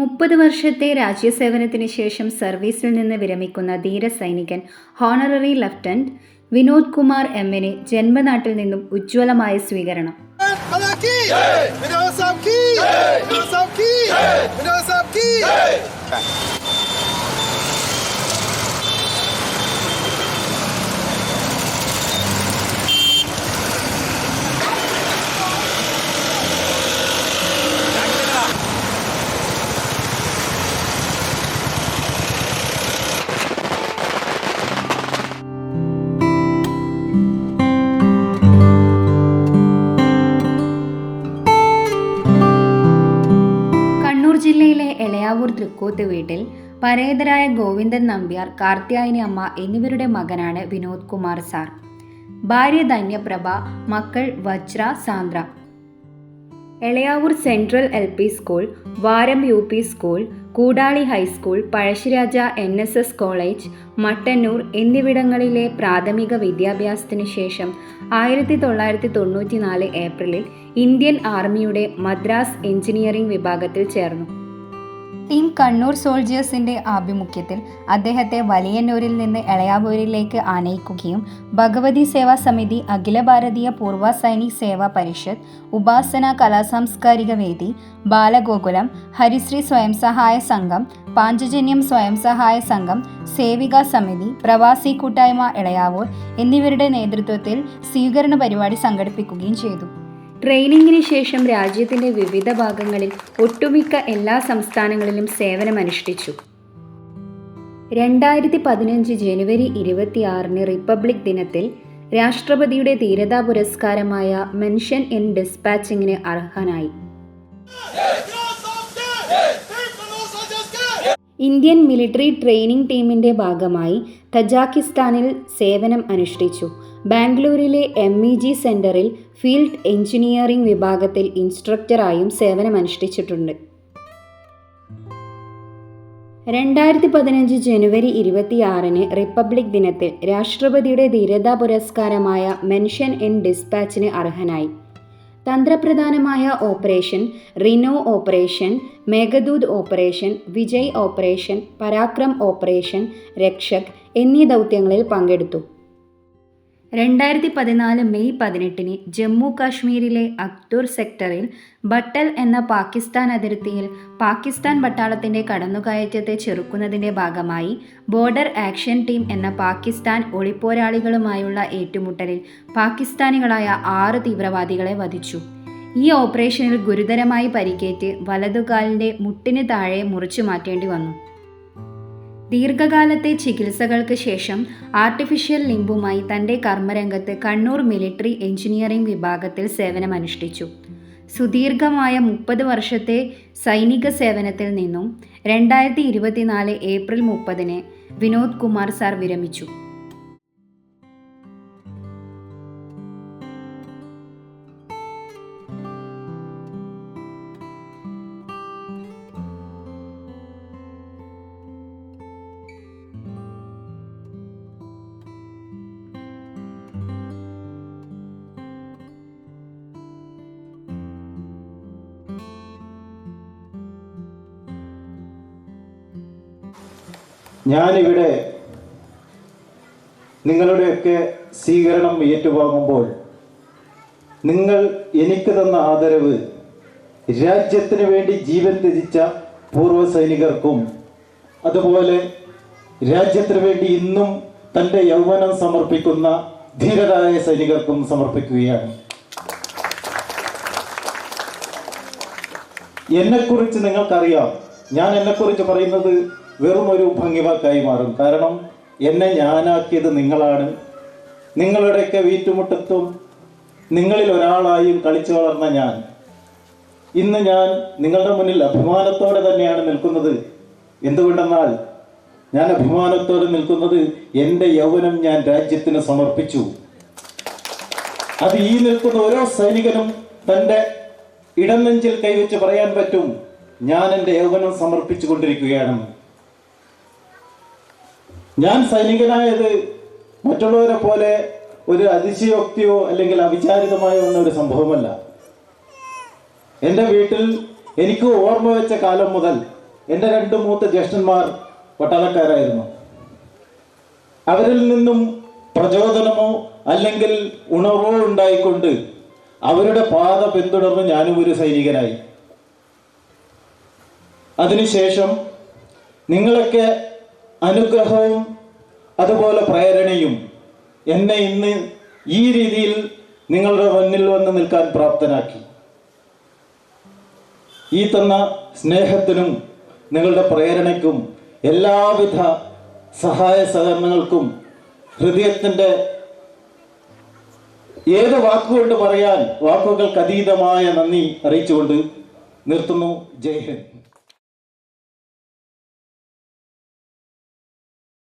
മുപ്പത് വർഷത്തെ രാജ്യസേവനത്തിന് ശേഷം സർവീസിൽ നിന്ന് വിരമിക്കുന്ന ധീരസൈനികൻ ഹോണററി ലഫ്റ്റനന്റ് വിനോദ് കുമാർ എമ്മിന് ജന്മനാട്ടിൽ നിന്നും ഉജ്ജ്വലമായ സ്വീകരണം. ജില്ലയിലെ എളയാവൂർ തൃക്കോത്ത് വീട്ടിൽ പരേതരായ ഗോവിന്ദൻ നമ്പ്യാർ കാർത്യായനി അമ്മ എന്നിവരുടെ മകനാണ് വിനോദ് കുമാർ സാർ. ഭാര്യ ധന്യപ്രഭ മക്കൾ Vajra Sandra. Elayavoor central L P school Varam U P school Koodali high school Pazhassiraja N S S college Mattannur എന്നിവിടങ്ങളിലെ പ്രാഥമിക വിദ്യാഭ്യാസത്തിന് ശേഷം ആയിരത്തി തൊള്ളായിരത്തി തൊണ്ണൂറ്റി നാല് ഏപ്രിലിൽ ഇന്ത്യൻ ആർമിയുടെ മദ്രാസ് എഞ്ചിനീയറിംഗ് വിഭാഗത്തിൽ ചേർന്നു. ടീം കണ്ണൂർ സോൾജിയേഴ്സിന്റെ ആഭിമുഖ്യത്തിൽ അദ്ദേഹത്തെ വലിയന്നൂരിൽ നിന്ന് എളയാവൂരിലേക്ക് ആനയിക്കുകയും ഭഗവതി സേവാ സമിതി അഖില ഭാരതീയ പൂർവ സൈനിക് സേവാ പരിഷത്ത് ഉപാസന കലാസാംസ്കാരിക വേദി ബാലഗോകുലം ഹരിശ്രീ സ്വയം സഹായ സംഘം പാഞ്ചജന്യം സ്വയം സഹായ സംഘം സേവിക സമിതി പ്രവാസി കൂട്ടായ്മ എളയാവൂർ എന്നിവരുടെ നേതൃത്വത്തിൽ സ്വീകരണ പരിപാടി സംഘടിപ്പിക്കുകയും ചെയ്തു. ട്രെയിനിങ്ങിന് ശേഷം രാജ്യത്തിന്റെ വിവിധ ഭാഗങ്ങളിൽ ഒട്ടുമിക്ക എല്ലാ സംസ്ഥാനങ്ങളിലും സേവനമനുഷ്ഠിച്ചു. രണ്ടായിരത്തി പതിനഞ്ച് ജനുവരി ഇരുപത്തിയാറിന് റിപ്പബ്ലിക് ദിനത്തിൽ രാഷ്ട്രപതിയുടെ ധീരതാ പുരസ്കാരമായ മെൻഷൻ ഇൻ ഡിസ്പാച്ചിങ്ങിന് അർഹനായി. ഇന്ത്യൻ മിലിറ്ററി ട്രെയിനിംഗ് ടീമിന്റെ ഭാഗമായി തജാക്കിസ്ഥാനിൽ സേവനം അനുഷ്ഠിച്ചു. ബാംഗ്ലൂരിലെ എം ഇ ജി സെന്ററിൽ ഫീൽഡ് എഞ്ചിനീയറിംഗ് വിഭാഗത്തിൽ ഇൻസ്ട്രക്ടറായും സേവനമനുഷ്ഠിച്ചിട്ടുണ്ട്. രണ്ടായിരത്തി പതിനഞ്ച് ജനുവരി ഇരുപത്തിയാറിന് റിപ്പബ്ലിക് ദിനത്തിൽ രാഷ്ട്രപതിയുടെ ധീരതാ പുരസ്കാരമായ മെൻഷൻ ഇൻ ഡിസ്പാച്ചിന് അർഹനായി. തന്ത്രപ്രധാനമായ operation Rhino operation Meghdoot operation Vijay operation Parakram operation Rakshak എന്നീ ദൗത്യങ്ങളിൽ പങ്കെടുത്തു. രണ്ടായിരത്തി പതിനാല് മെയ് പതിനെട്ടിന് ജമ്മു കാശ്മീരിലെ അക്തൂർ സെക്ടറിൽ ബട്ടൽ എന്ന പാകിസ്ഥാൻ അതിർത്തിയിൽ പാകിസ്ഥാൻ പട്ടാളത്തിന്റെ കടന്നുകയറ്റത്തെ ചെറുക്കുന്നതിന്റെ ഭാഗമായി ബോർഡർ ആക്ഷൻ ടീം എന്ന പാകിസ്ഥാൻ ഒളിപ്പോരാളികളുമായുള്ള ഏറ്റുമുട്ടലിൽ പാകിസ്ഥാനികളായ ആറ് തീവ്രവാദികളെ വധിച്ചു. ഈ ഓപ്പറേഷനിൽ ഗുരുതരമായി പരിക്കേറ്റ് വലതുകാലിന്റെ മുട്ടിന് താഴെ മുറിച്ചു മാറ്റേണ്ടി വന്നു. ദീർഘകാലത്തെ ചികിത്സകൾക്ക് ശേഷം ആർട്ടിഫിഷ്യൽ ലിംബുമായി തന്റെ കർമ്മരംഗത്ത് കണ്ണൂർ മിലിറ്ററി എഞ്ചിനീയറിംഗ് വിഭാഗത്തിൽ സേവനമനുഷ്ഠിച്ചു. സുദീർഘമായ മുപ്പത് വർഷത്തെ സൈനിക സേവനത്തിൽ നിന്നും രണ്ടായിരത്തി ഇരുപത്തിനാല് ഏപ്രിൽ മുപ്പതിന് വിനോദ് കുമാർ സാർ വിരമിച്ചു. ഞാനിവിടെ നിങ്ങളുടെയൊക്കെ സ്വീകരണം ഏറ്റുവാങ്ങുമ്പോൾ നിങ്ങൾ എനിക്ക് തന്ന ആദരവ് രാജ്യത്തിന് വേണ്ടി ജീവൻ ത്യജിച്ച പൂർവ സൈനികർക്കും അതുപോലെ രാജ്യത്തിന് വേണ്ടി ഇന്നും തന്റെ യൗവനം സമർപ്പിക്കുന്ന ധീരരായ സൈനികർക്കും സമർപ്പിക്കുകയാണ്. എന്നെക്കുറിച്ച് നിങ്ങൾക്കറിയാം. ഞാൻ എന്നെക്കുറിച്ച് പറയുന്നത് വെറും ഒരു ഭംഗിവാക്കായി മാറും. കാരണം എന്നെ ഞാനാക്കിയത് നിങ്ങളാണ്. നിങ്ങളുടെയൊക്കെ വീറ്റുമുട്ടത്തും നിങ്ങളിൽ ഒരാളായും കളിച്ചു വളർന്ന ഞാൻ. ഇന്ന് ഞാൻ നിങ്ങളുടെ മുന്നിൽ അഭിമാനത്തോടെ തന്നെയാണ് നിൽക്കുന്നത്. എന്തുകൊണ്ടെന്നാൽ ഞാൻ അഭിമാനത്തോടെ നിൽക്കുന്നത് എന്റെ യൗവനം ഞാൻ രാജ്യത്തിന് സമർപ്പിച്ചു. അത് ഈ നിൽക്കുന്ന ഓരോ സൈനികനും തന്റെ ഇടനെഞ്ചിൽ കൈവച്ച് പറയാൻ പറ്റും ഞാൻ എന്റെ യൗവനം സമർപ്പിച്ചു കൊണ്ടിരിക്കുകയാണെന്ന് ഞാൻ സൈനികനായത് മറ്റുള്ളവരെ പോലെ ഒരു അതിശയോക്തിയോ അല്ലെങ്കിൽ അവിചാരിതമായോ ഒരു സംഭവമല്ല. എന്റെ വീട്ടിൽ എനിക്ക് ഓർമ്മ വെച്ച കാലം മുതൽ എന്റെ രണ്ട് മൂത്ത ജ്യേഷ്ഠന്മാർ പട്ടാളക്കാരായിരുന്നു. അവരിൽ നിന്നും പ്രചോദനമോ അല്ലെങ്കിൽ ഉണർവോ ഉണ്ടായിക്കൊണ്ട് അവരുടെ പാത പിന്തുടർന്ന് ഞാനും ഒരു സൈനികനായി. അതിനുശേഷം നിങ്ങളൊക്കെ അനുഗ്രഹവും അതുപോലെ പ്രേരണയും എന്നെ ഇന്ന് ഈ രീതിയിൽ നിങ്ങളുടെ മുന്നിൽ വന്ന് നിൽക്കാൻ പ്രാപ്തനാക്കി. ഈ തന്ന സ്നേഹത്തിനും നിങ്ങളുടെ പ്രേരണയ്ക്കും എല്ലാവിധ സഹായ സഹകരണങ്ങൾക്കും ഹൃദയത്തിന്റെ ഏത് വാക്കുകൊണ്ട് പറയാൻ വാക്കുകൾക്ക് അതീതമായ നന്ദി അറിയിച്ചുകൊണ്ട് നിർത്തുന്നു. ജയ് ഹിന്ദ്.